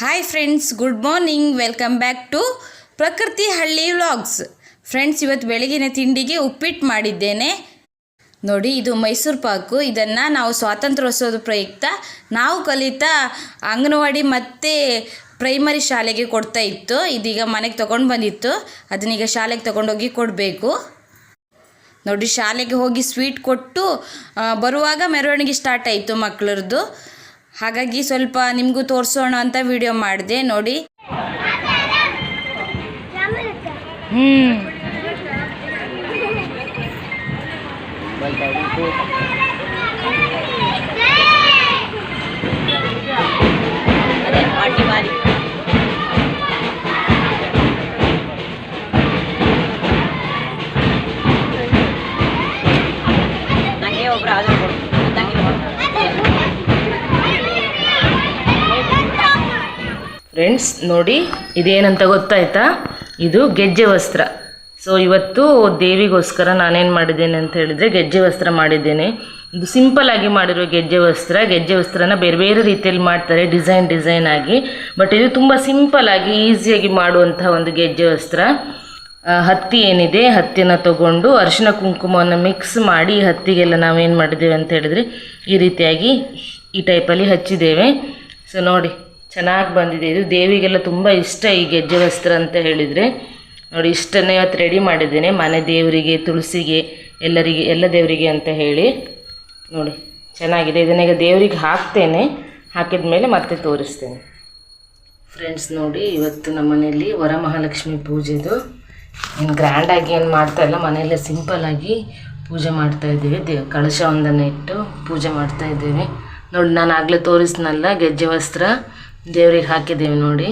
Hi friends good morning welcome back to Prakruthi Halli vlogs friends ಇವತ್ತು ಬೆಳಗಿನ ತಿಂಡಿಗೆ ಉಪ್ಪಿಟ್ಟು ಮಾಡಿದ್ದೇನೆ. ನೋಡಿ, ಇದು ಮೈಸೂರು ಪಾಕು. ಇದನ್ನು ನಾವು ಸ್ವಾತಂತ್ರ್ಯೋತ್ಸವದ ಪ್ರಯುಕ್ತ ನಾವು ಕಲಿತ ಅಂಗನವಾಡಿ ಮತ್ತು ಪ್ರೈಮರಿ ಶಾಲೆಗೆ ಕೊಡ್ತಾ ಇತ್ತು. ಇದೀಗ ಮನೆಗೆ ತೊಗೊಂಡು ಬಂದಿತ್ತು. ಅದನ್ನೀಗ ಶಾಲೆಗೆ ತೊಗೊಂಡೋಗಿ ಕೊಡಬೇಕು. ನೋಡಿ, ಶಾಲೆಗೆ ಹೋಗಿ ಸ್ವೀಟ್ ಕೊಟ್ಟು ಬರುವಾಗ ಮೆರವಣಿಗೆ ಸ್ಟಾರ್ಟ್ ಆಯಿತು ಮಕ್ಕಳದ್ದು ಹಾಗಾಗಿ ಸ್ವಲ್ಪ ನಿಮಗೂ ತೋರಿಸೋಣ ಅಂತ ವಿಡಿಯೋ ಮಾಡಿದೆ ನೋಡಿ. ಹ್ಞೂ ಫ್ರೆಂಡ್ಸ್ ನೋಡಿ, ಇದೇನಂತ ಗೊತ್ತಾಯ್ತಾ? ಇದು ಗೆಜ್ಜೆ ವಸ್ತ್ರ. ಸೊ ಇವತ್ತು ದೇವಿಗೋಸ್ಕರ ನಾನೇನು ಮಾಡಿದ್ದೇನೆ ಅಂತ ಹೇಳಿದರೆ ಗೆಜ್ಜೆ ವಸ್ತ್ರ ಮಾಡಿದ್ದೇನೆ. ಇದು ಸಿಂಪಲ್ ಆಗಿ ಮಾಡಿರೋ ಗೆಜ್ಜೆ ವಸ್ತ್ರ. ಗೆಜ್ಜೆ ವಸ್ತ್ರನ ಬೇರೆ ಬೇರೆ ರೀತಿಯಲ್ಲಿ ಮಾಡ್ತಾರೆ ಡಿಸೈನ್ ಡಿಸೈನ್ ಆಗಿ. ಬಟ್ ಇದು ತುಂಬ ಸಿಂಪಲ್ ಆಗಿ ಈಸಿಯಾಗಿ ಮಾಡುವಂತಹ ಒಂದು ಗೆಜ್ಜೆ ವಸ್ತ್ರ. ಹತ್ತಿ ಏನಿದೆ, ಹತ್ತಿನ ತಗೊಂಡು ಅರಿಶಿನ ಕುಂಕುಮವನ್ನು ಮಿಕ್ಸ್ ಮಾಡಿ ಹತ್ತಿಗೆಲ್ಲ ನಾವೇನು ಮಾಡಿದ್ದೇವೆ ಅಂತ ಹೇಳಿದರೆ ಈ ರೀತಿಯಾಗಿ ಈ ಟೈಪಲ್ಲಿ ಹಚ್ಚಿದ್ದೇವೆ. ಸೊ ನೋಡಿ. ಚೆನ್ನಾಗಿ ಬಂದಿದೆ. ಇದು ದೇವಿಗೆಲ್ಲ ತುಂಬ ಇಷ್ಟ ಈ ಗೆಜ್ಜೆ ವಸ್ತ್ರ ಅಂತ ಹೇಳಿದರೆ. ನೋಡಿ, ಇಷ್ಟನ್ನೇ ಇವತ್ತು ರೆಡಿ ಮಾಡಿದ್ದೇನೆ. ಮನೆ ದೇವರಿಗೆ, ತುಳಸಿಗೆ, ಎಲ್ಲರಿಗೆ, ಎಲ್ಲ ದೇವರಿಗೆ ಅಂತ ಹೇಳಿ. ನೋಡಿ, ಚೆನ್ನಾಗಿದೆ. ಇದನ್ನೀಗ ದೇವರಿಗೆ ಹಾಕ್ತೇನೆ. ಹಾಕಿದ ಮೇಲೆ ಮತ್ತೆ ತೋರಿಸ್ತೇನೆ. ಫ್ರೆಂಡ್ಸ್ ನೋಡಿ, ಇವತ್ತು ನಮ್ಮ ಮನೆಯಲ್ಲಿ ವರಮಹಾಲಕ್ಷ್ಮಿ ಪೂಜೆದು. ಏನು ಗ್ರ್ಯಾಂಡಾಗಿ ಏನು ಮಾಡ್ತಾ ಇಲ್ಲ. ಮನೆಯಲ್ಲೇ ಸಿಂಪಲ್ಲಾಗಿ ಪೂಜೆ ಮಾಡ್ತಾ ಇದ್ದೀವಿ. ದೇವ್ ಕಳಶ ಒಂದನ್ನು ಇಟ್ಟು ಪೂಜೆ ಮಾಡ್ತಾ ಇದ್ದೀವಿ. ನೋಡಿ, ನಾನು ಆಗಲೇ ತೋರಿಸ್ನಲ್ಲ ಗೆಜ್ಜೆ ವಸ್ತ್ರ. ದೇವ್ರಿಗೆ ಹಾಕಿದ್ದೀವಿ ನೋಡಿ.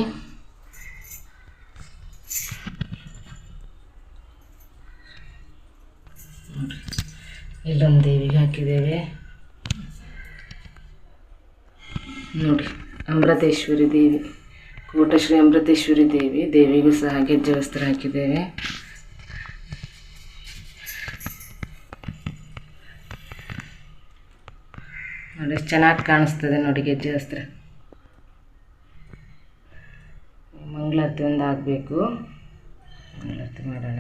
ಇಲ್ಲೊಂದು ದೇವಿಗೆ ಹಾಕಿದ್ದೇವೆ. ನೋಡಿ, ಅಮೃತೇಶ್ವರಿ ದೇವಿ ಕೋಟಶ್ರೀ ಅಮೃತೇಶ್ವರಿ ದೇವಿ, ದೇವಿಗೂ ಸಹ ಗೆಜ್ಜೆ ವಸ್ತ್ರ ಹಾಕಿದ್ದೇವೆ. ನೋಡಿ, ಚೆನ್ನಾಗಿ ಕಾಣಿಸ್ತದೆ ನೋಡಿ ಗೆಜ್ಜೆ ವಸ್ತ್ರ. ಒಂದು ಆಗಬೇಕು. ಮಂಗಳಾರತಿ ಮಾಡೋಣ.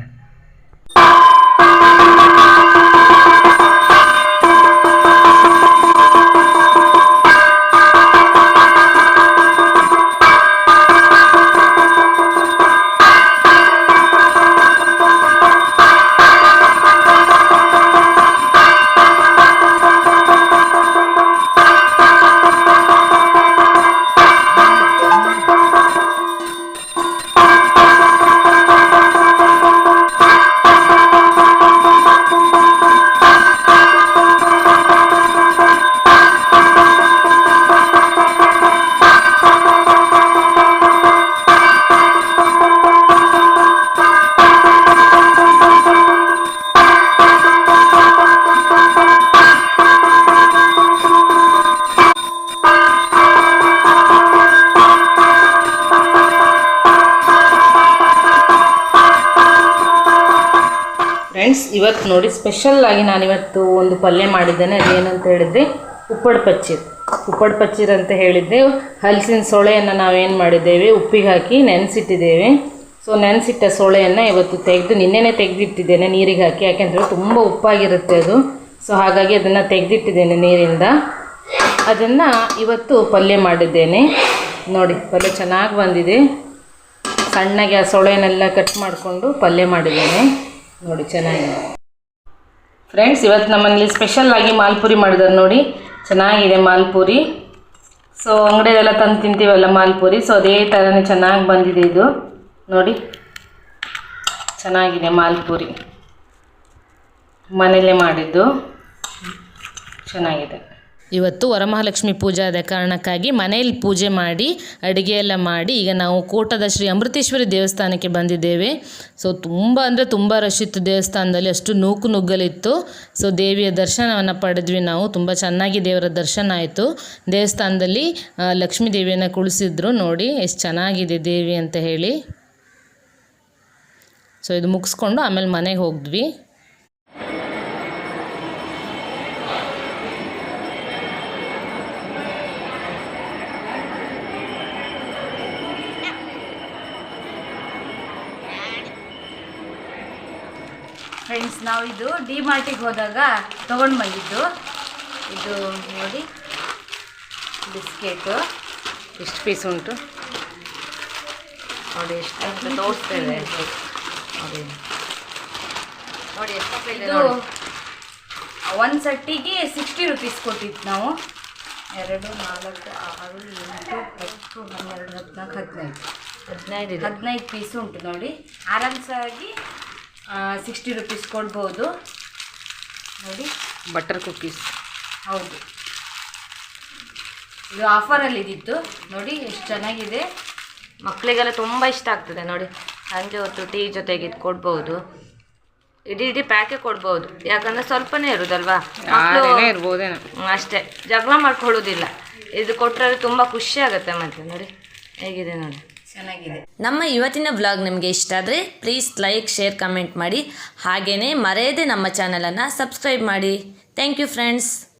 ಫ್ರೆಂಡ್ಸ್ ಇವತ್ತು ನೋಡಿ ಸ್ಪೆಷಲ್ಲಾಗಿ ನಾನು ಇವತ್ತು ಒಂದು ಪಲ್ಯ ಮಾಡಿದ್ದೇನೆ. ಅದೇನಂತ ಹೇಳಿದ್ರೆ ಉಪ್ಪಡ್ ಪಚ್ಚೀರ್. ಉಪ್ಪಡ್ ಪಚ್ಚೀರ್ ಅಂತ ಹೇಳಿದ್ದೆ. ಹಲಸಿನ ಸೊಳೆಯನ್ನು ನಾವೇನು ಮಾಡಿದ್ದೇವೆ? ಉಪ್ಪಿಗೆ ಹಾಕಿ ನೆನೆಸಿಟ್ಟಿದ್ದೇವೆ. ಸೊ ನೆನೆಸಿಟ್ಟ ಸೊಳೆಯನ್ನು ಇವತ್ತು ತೆಗೆದು ನಿನ್ನೆನೇ ತೆಗೆದಿಟ್ಟಿದ್ದೇನೆ ನೀರಿಗೆ ಹಾಕಿ. ಯಾಕೆಂದರೆ ತುಂಬ ಉಪ್ಪಾಗಿರುತ್ತೆ ಅದು. ಸೊ ಹಾಗಾಗಿ ಅದನ್ನು ತೆಗೆದಿಟ್ಟಿದ್ದೇನೆ ನೀರಿಂದ. ಅದನ್ನು ಇವತ್ತು ಪಲ್ಯ ಮಾಡಿದ್ದೇನೆ. ನೋಡಿ, ಪಲ್ಯ ಚೆನ್ನಾಗಿ ಬಂದಿದೆ. ಸಣ್ಣಗೆ ಆ ಸೊಳೆಯನ್ನೆಲ್ಲ ಕಟ್ ಮಾಡಿಕೊಂಡು ಪಲ್ಯ ಮಾಡಿದ್ದೇನೆ. ನೋಡಿ, ಚೆನ್ನಾಗಿದೆ. ಫ್ರೆಂಡ್ಸ್ ಇವತ್ತು ನಮ್ಮನೇಲಿ ಸ್ಪೆಷಲ್ಲಾಗಿ ಮಾಲ್ಪುರಿ ಮಾಡಿದ್ದಾರೆ ನೋಡಿ. ಚೆನ್ನಾಗಿದೆ ಮಾಲ್ಪುರಿ. ಸೊ ಅಂಗಡಿಯಲ್ಲೆಲ್ಲ ತಂದು ತಿಂತೀವಲ್ಲ ಮಾಲ್ಪುರಿ. ಸೊ ಅದೇ ಥರನೇ ಚೆನ್ನಾಗಿ ಬಂದಿದೆ ಇದು. ನೋಡಿ. ಚೆನ್ನಾಗಿದೆ ಮಾಲ್ಪುರಿ. ಮನೆಯಲ್ಲೇ ಮಾಡಿದ್ದು. ಚೆನ್ನಾಗಿದೆ. ಇವತ್ತು ವರಮಹಾಲಕ್ಷ್ಮಿ ಪೂಜೆ ಆದ ಕಾರಣಕ್ಕಾಗಿ ಮನೆಯಲ್ಲಿ ಪೂಜೆ ಮಾಡಿ ಅಡುಗೆ ಎಲ್ಲ ಮಾಡಿ ಈಗ ನಾವು ಕೋಟದ ಶ್ರೀ ಅಮೃತೇಶ್ವರಿ ದೇವಸ್ಥಾನಕ್ಕೆ ಬಂದಿದ್ದೇವೆ. ಸೊ ತುಂಬ ಅಂದರೆ ತುಂಬ ರಶ್ ಇತ್ತು ದೇವಸ್ಥಾನದಲ್ಲಿ, ಅಷ್ಟು ನೂಕು ನುಗ್ಗಲಿತ್ತು. ಸೊ ದೇವಿಯ ದರ್ಶನವನ್ನು ಪಡೆದ್ವಿ ನಾವು, ತುಂಬ ಚೆನ್ನಾಗಿ ದೇವರ ದರ್ಶನ ಆಯಿತು. ದೇವಸ್ಥಾನದಲ್ಲಿ ಲಕ್ಷ್ಮೀ ದೇವಿಯನ್ನು ಕುಳಿಸಿದ್ರು ನೋಡಿ, ಎಷ್ಟು ಚೆನ್ನಾಗಿದೆ ದೇವಿ ಅಂತ ಹೇಳಿ. ಸೊ ಇದು ಮುಗಿಸ್ಕೊಂಡು ಆಮೇಲೆ ಮನೆಗೆ ಹೋದ್ವಿ ಫ್ರೆಂಡ್ಸ್ ನಾವು ಇದು ಡಿ ಮಾರ್ಟಿಗೆ ಹೋದಾಗ ತೊಗೊಂಡು ಬಂದಿದ್ದು. ಇದು ನೋಡಿ ಬಿಸ್ಕೆಟು. ಎಷ್ಟು ಪೀಸ್ ಉಂಟು? ನೋಡಿ ಎಷ್ಟು ತೋರಿಸ್ತೇವೆ ನೋಡಿ. ನೋಡಿ ಎಷ್ಟು ಇದೆ ಒಂದು ಸಟ್ಟಿಗೆ ಸಿಕ್ಸ್ಟಿ ರುಪೀಸ್ ಕೊಟ್ಟಿತ್ತು ನಾವು. ಎರಡು ನಾಲ್ಕು ಆರು ಎಂಟು ಹತ್ತು ಹನ್ನೆರಡು ಹದಿನಾಲ್ಕು ಹದಿನೈದು. ಹದಿನೈದು ಹದಿನೈದು ಪೀಸ್ ಉಂಟು ನೋಡಿ. ಆರಾಮ್ಸಾಗಿ ಸಿಕ್ಸ್ಟಿ ರುಪೀಸ್ ಕೊಡ್ಬೋದು. ನೋಡಿ. ಬಟರ್ ಕುಕ್ಕೀಸ್ ಹೌದು. ಇದು ಆಫರಲ್ಲಿ ಇದ್ದಿತ್ತು ನೋಡಿ ಎಷ್ಟು ಚೆನ್ನಾಗಿದೆ. ಮಕ್ಕಳಿಗೆಲ್ಲ ತುಂಬ ಇಷ್ಟ ಆಗ್ತದೆ ನೋಡಿ. ಸಂಜೆ ಹೊತ್ತು ಟೀ ಜೊತೆಗೆ ಇದು ಕೊಡ್ಬೋದು. ಇಡೀ ಇಡೀ ಪ್ಯಾಕೆ ಕೊಡ್ಬೋದು. ಯಾಕಂದ್ರೆ ಸ್ವಲ್ಪನೇ ಇರುದಲ್ವಾ? ಇರ್ಬೋದೇನೋ. ಅಷ್ಟೇ. ಜಗಳ ಮಾಡ್ಕೊಳ್ಳೋದಿಲ್ಲ. ಇದು ಕೊಟ್ಟರೆ ತುಂಬ ಖುಷಿ ಆಗುತ್ತೆ ಮತ್ತೆ ನೋಡಿ. ಹೇಗಿದೆ ನೋಡಿ. ಚೆನ್ನಾಗಿದೆ. ನಮ್ಮ ಇವತ್ತಿನ ವ್ಲಾಗ್ ನಿಮಗೆ ಇಷ್ಟ ಆದರೆ ಪ್ಲೀಸ್ ಲೈಕ್ ಶೇರ್ ಕಮೆಂಟ್ ಮಾಡಿ. ಹಾಗೆಯೇ ಮರೆಯದೆ ನಮ್ಮ ಚಾನಲನ್ನು ಸಬ್ಸ್ಕ್ರೈಬ್ ಮಾಡಿ. Thank you friends